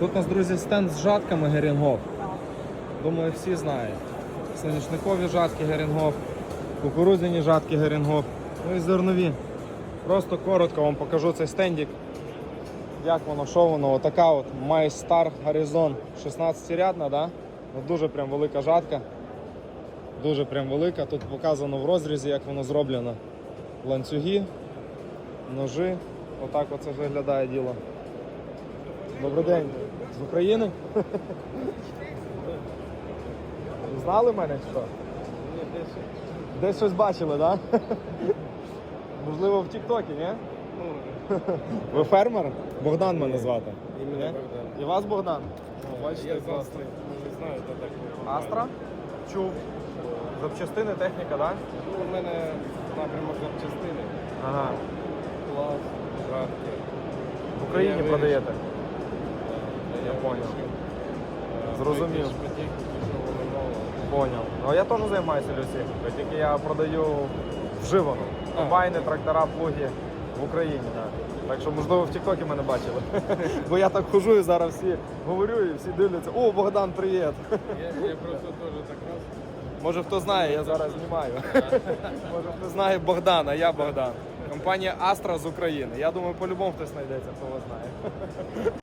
Тут у нас, друзі, стенд з жатками Герінгов. Думаю, всі знають. Соняшникові жатки Герінгов, кукурудзяні жатки Герінгов, ну і зернові. Просто коротко вам покажу цей стендик. Як воно, що воно, отака от MyStar Horizon 16-рядна, да? Ну, дуже прям велика жатка. Дуже прям велика. Тут показано в розрізі, як воно зроблено. Ланцюги, ножи. Отак оце виглядає діло. Добрий день. З України? Знали мене що? Десь щось бачили, так? Да? Можливо, в Тіктокі, ні? Ви фермер? Богдан мене звати. Ні? Богдан. І вас Богдан? О, Бачите, Я з Не знаю, хто так. Астра? Чув. Запчастини, техніка, так? Да? У мене напрямок запчастини. Ага. Клас, жатки. В Україні продаєте. Е, Зрозумів. Понял. Ну я теж займаюся люсіхою, тільки я продаю вживану. Комбайни, трактора, плуги в Україні. Да. Так що, можливо, в Тіктокі мене бачили. Бо я так хожу і зараз всі говорю і всі дивляться, о, Богдан, привіт. Я, я просто теж так раз. Може хто знає, я зараз знімаю. Може хто знає Богдана, я Богдан. Компанія Астра з України. Я думаю, по-любому хтось знайдеться, хто вас знає.